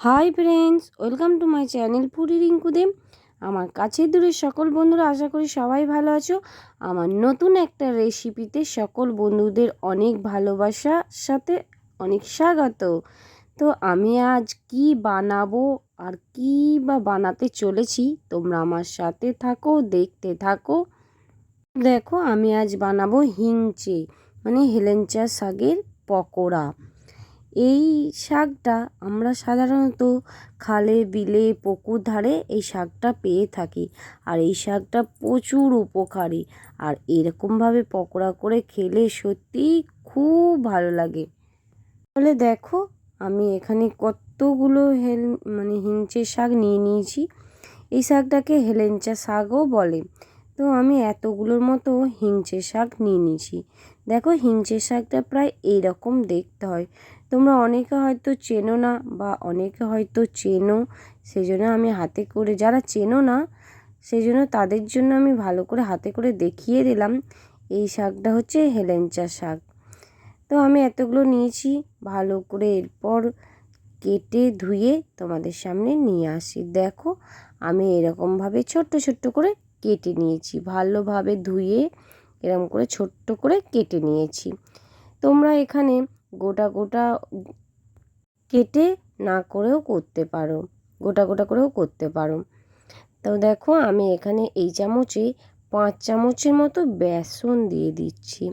Hi friends welcome to my channel Puri রিঙ্কুদে আমার কাছে দূরের সকল বন্ধুরা আশা করি সবাই ভালো আছো। আমার নতুন একটা রেসিপিতে সকল বন্ধুদের অনেক ভালোবাসার সাথে অনেক স্বাগত। তো আমি আজ কি বানাবো আর কি বা বানাতে চলেছি, তোমরা আমার সাথে থাকো, দেখতে থাকো। দেখো, আমি আজ বানাবো হিংচে মানে হেলেঞ্চা শাকের পকোড়া। এই শাকটা আমরা সাধারণত খালে, বিলে, পুকুর ধারে এই শাকটা পেয়ে থাকি। আর এই শাকটা প্রচুর উপকারী। আর এরকমভাবে পকোড়া করে খেলে সত্যিই খুব ভালো লাগে। তাহলে দেখো, আমি এখানে কতগুলো হেল মানে হিঞ্চে শাক নিয়ে নিয়েছি। এই শাকটাকে হেলেঞ্চা শাকও বলে। তো আমি এতগুলোর মতো হিংচে শাক নিয়ে নিয়েছি। দেখো, হিংচে শাকটা প্রায় এইরকম দেখতে হয়। তোমরা অনেকে হয়তো চেনো না বা অনেকে হয়তো চেনো সেই জন্য আমি হাতে করে, যারা চেনো না সেই জন্য তাদের জন্য আমি ভালো করে হাতে করে দেখিয়ে দিলাম। এই শাকটা হচ্ছে হেলেঞ্চা শাক। তো আমি এতগুলো নিয়েছি, ভালো করে এরপর কেটে ধুয়ে তোমাদের সামনে নিয়ে আসি। দেখো, আমি এরকমভাবে ছোট্ট ছোট্ট করে কেটে নিয়েছি, ভালোভাবে ধুয়ে এরকম করে ছোট্ট করে কেটে নিয়েছি। তোমরা এখানে গোটা গোটা কেটে না করেও করতে পারো। গোটা গোটা করেও করতে পারো। তো দেখো আমি এখানে এই চামচে পাঁচ চামচের মতো বেসন দিয়ে দিচ্ছি।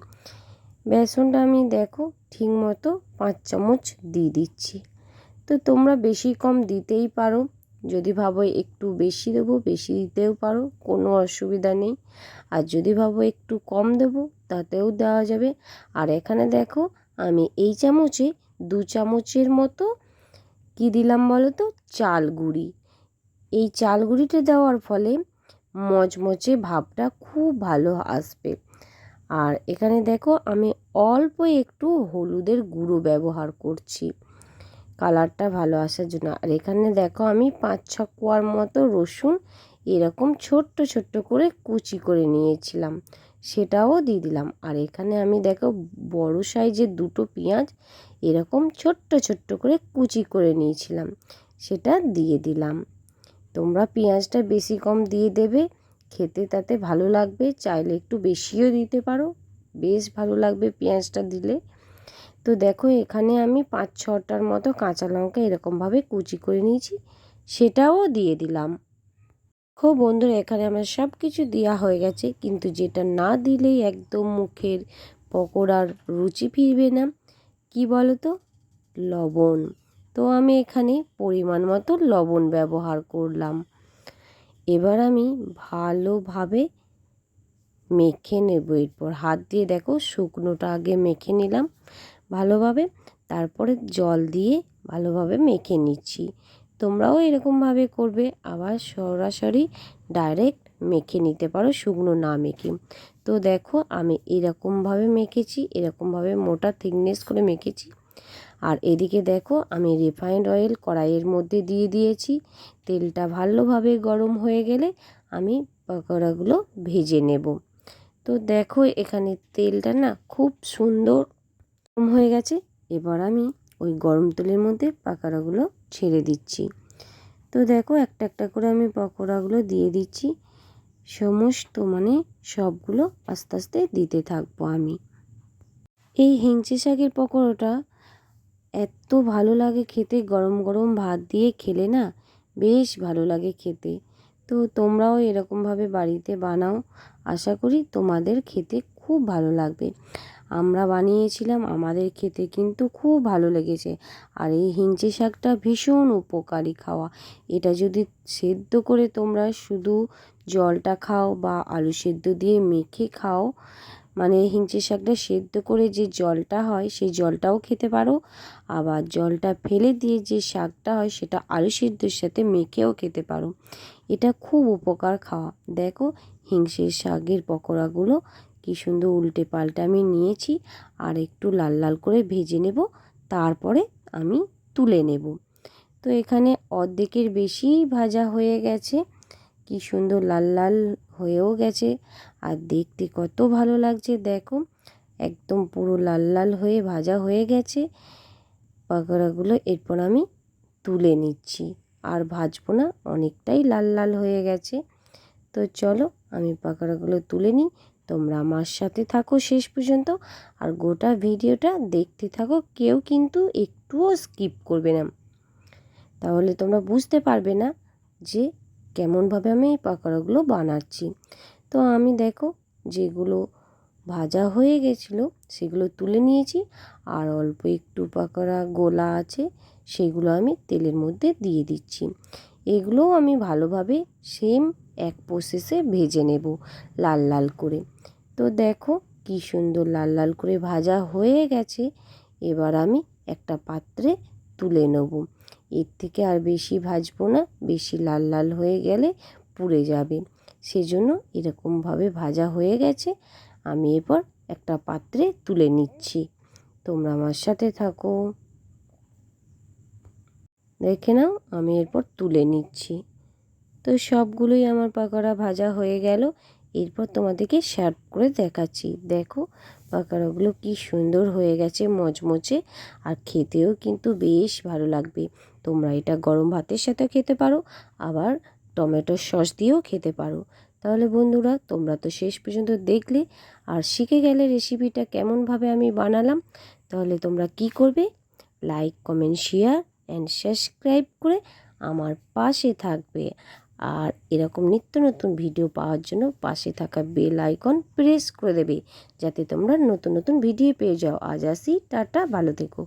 বেসনটা আমি দেখো ঠিক মতো পাঁচ চামচ দিয়ে দিচ্ছি। তো তোমরা বেশি কম দিতেই পারো। যদি ভাবো একটু বেশি দেবো, বেশি দিতেও পারো, কোনো অসুবিধা নেই। আর যদি ভাবো একটু কম দেবো, তাতেও দেওয়া যাবে। আর এখানে দেখো আমি এই চামচে দু চামচের মতো, কি দিলাম বলো তো চাল গুঁড়ি। এই চাল গুঁড়িটা দেওয়ার ফলে মচমচে ভাবটা খুব ভালো আসবে। আর এখানে দেখো, আমি অল্প একটু হলুদের গুঁড়ো ব্যবহার করছি। কালারটা ভালো আসার জন্য। আর এখানে দেখো, আমি পাঁচ ছ কোয়ার মতো রসুন এরকম ছোট্ট ছোট্ট করে কুচি করে নিয়েছিলাম। সেটাও দিয়ে দিলাম। আর এখানে আমি দেখো বড় সাইজের দুটো পেঁয়াজ এরকম ছোট্ট ছোট্ট করে কুচি করে নিয়েছিলাম, সেটা দিয়ে দিলাম। তোমরা পেঁয়াজটা বেশি কম দিয়ে দেবে, খেতে তাতে ভালো লাগবে, চাইলে একটু বেশিও দিতে পারো, বেশ ভালো লাগবে পেঁয়াজটা দিলে। তো দেখো এখানে আমি পাঁচ ছটার মতো কাঁচা লঙ্কা এরকমভাবে কুচি করে নিয়েছি, সেটাও দিয়ে দিলাম। দেখো বন্ধুরা, এখানে আমার সব কিছু দেওয়া হয়ে গেছে। কিন্তু যেটা না দিলেই একদম মুখের পকোড়ার রুচি ফিরবে না। কি বলো তো লবণ। তো আমি এখানে পরিমাণ মতো লবণ ব্যবহার করলাম। এবার আমি ভালোভাবে মেখে নেব এরপর। হাত দিয়ে দেখো, শুকনোটা আগে মেখে নিলাম ভালোভাবে। তারপরে জল দিয়ে ভালোভাবে মেখে নিচ্ছি। তোমরাও এরকমভাবে করবে। আবার সরাসরি ডাইরেক্ট মেখে নিতে পারো, শুকনো না মেখে। তো দেখো, আমি এরকমভাবে মেখেছি, এরকমভাবে মোটা থিকনেস করে মেখেছি। আর এদিকে দেখো, আমি রিফাইন্ড অয়েল কড়াইয়ের মধ্যে দিয়ে দিয়েছি। তেলটা ভালোভাবে গরম হয়ে গেলে আমি পকোড়াগুলো ভেজে নেব। তো দেখো, এখানে তেলটা না খুব সুন্দর হয়ে গেছে। এবার আমি ওই গরম তেলের মধ্যে পাকোড়াগুলো ছেড়ে দিচ্ছি। তো দেখো একটা একটা করে আমি পকোড়াগুলো দিয়ে দিচ্ছি। সমস্ত মানে সবগুলো আস্তে আস্তে দিতে থাকব আমি। এই হিংচে শাকের পকোড়াটা এত ভালো লাগে খেতে, গরম গরম ভাত দিয়ে খেলে না বেশ ভালো লাগে খেতে। তো তোমরাও এরকমভাবে বাড়িতে বানাও। আশা করি তোমাদের খেতে খুব ভালো লাগবে। আমরা বানিয়েছিলাম, আমাদের খেতে কিন্তু খুব ভালো লেগেছে। আর এই হিঞ্চে শাকটা ভীষণ উপকারী খাওয়া। এটা যদি সেদ্ধ করে তোমরা শুধু জলটা খাও বা আলু সেদ্ধ দিয়ে মেখে খাও মানে হিঞ্চে শাকটা সেদ্ধ করে যে জলটা হয়, সেই জলটাও খেতে পারো। আবার জলটা ফেলে দিয়ে যে শাকটা হয়, সেটা আলু সেদ্ধর সাথে মেখেও খেতে পারো। এটা খুব উপকার খাওয়া। দেখো, হিংসের শাকের পকোড়াগুলো কি সুন্দর উল্টে পাল্টে আমি নিয়েছি আর একটু লাল লাল করে ভেজে নেব, তারপরে আমি তুলে নেব। তো এখানে অর্ধেকের বেশি ভাজা হয়ে গেছে, কি সুন্দর লাল লাল হয়েও গেছে আর দেখতে কত ভালো লাগছে, দেখো, একদম পুরো লাল লাল হয়ে ভাজা হয়ে গেছে। পাকোড়াগুলো এরপর আমি তুলে নিচ্ছি আর ভাজবো না, অনেকটাই লাল লাল হয়ে গেছে। তো চলো আমি পাকোড়াগুলো তুলে নিই তোমরা আমার সাথে থাকো শেষ পর্যন্ত আর গোটা ভিডিওটা দেখতে থাকো। কেউ কিন্তু একটুও স্কিপ করবে না। তাহলে তোমরা বুঝতে পারবে না যে কেমনভাবে আমি এই পাকোড়াগুলো বানাচ্ছি। তো আমি দেখো যেগুলো ভাজা হয়ে গেছিল সেগুলো তুলে নিয়েছি আর অল্প একটু পাকোড়া গোলা আছে সেগুলো আমি তেলের মধ্যে দিয়ে দিচ্ছি। এগুলোও আমি ভালোভাবে সেম এক প্রসেসে ভেজে নেব লাল লাল করে। তো দেখো কি সুন্দর লাল লাল করে ভাজা হয়ে গেছে। এবার আমি একটা পাত্রে তুলে নেব। এর থেকে আর বেশি ভাজবো না, বেশি লাল লাল হয়ে গেলে পুড়ে যাবে। সেজন্য এরকমভাবে ভাজা হয়ে গেছে। আমি এরপর একটা পাত্রে তুলে নিচ্ছি। তোমরা আমার সাথে থাকো। দেখে নাও, আমি এরপর তুলে নিচ্ছি। তো সবগুলোই আমার পাকোড়া ভাজা হয়ে গেল। এরপর তোমাদেরকে সার্ভ করে দেখাচ্ছি। দেখো, পাকোড়াগুলো কি সুন্দর হয়ে গেছে মচমচে আর খেতেও কিন্তু বেশ ভালো লাগবে। তোমরা এটা গরম ভাতের সাথে খেতে পারো, আবার টমেটোর সস দিয়েও খেতে পারো। তাহলে বন্ধুরা, তোমরা তো শেষ পর্যন্ত দেখলে আর শিখে গেলে রেসিপিটা কেমনভাবে আমি বানালাম, তাহলে তোমরা কি করবে? Like comment share and subscribe করে আমার পাশে থাকবে। আর এরকম নিত্য নতুন ভিডিও পাওয়ার জন্য পাশে থাকা বেল আইকন প্রেস করে দেবে, যাতে তোমরা নতুন নতুন ভিডিও পেয়ে যাও। আজ আসি, টাটা, ভালো থেকো।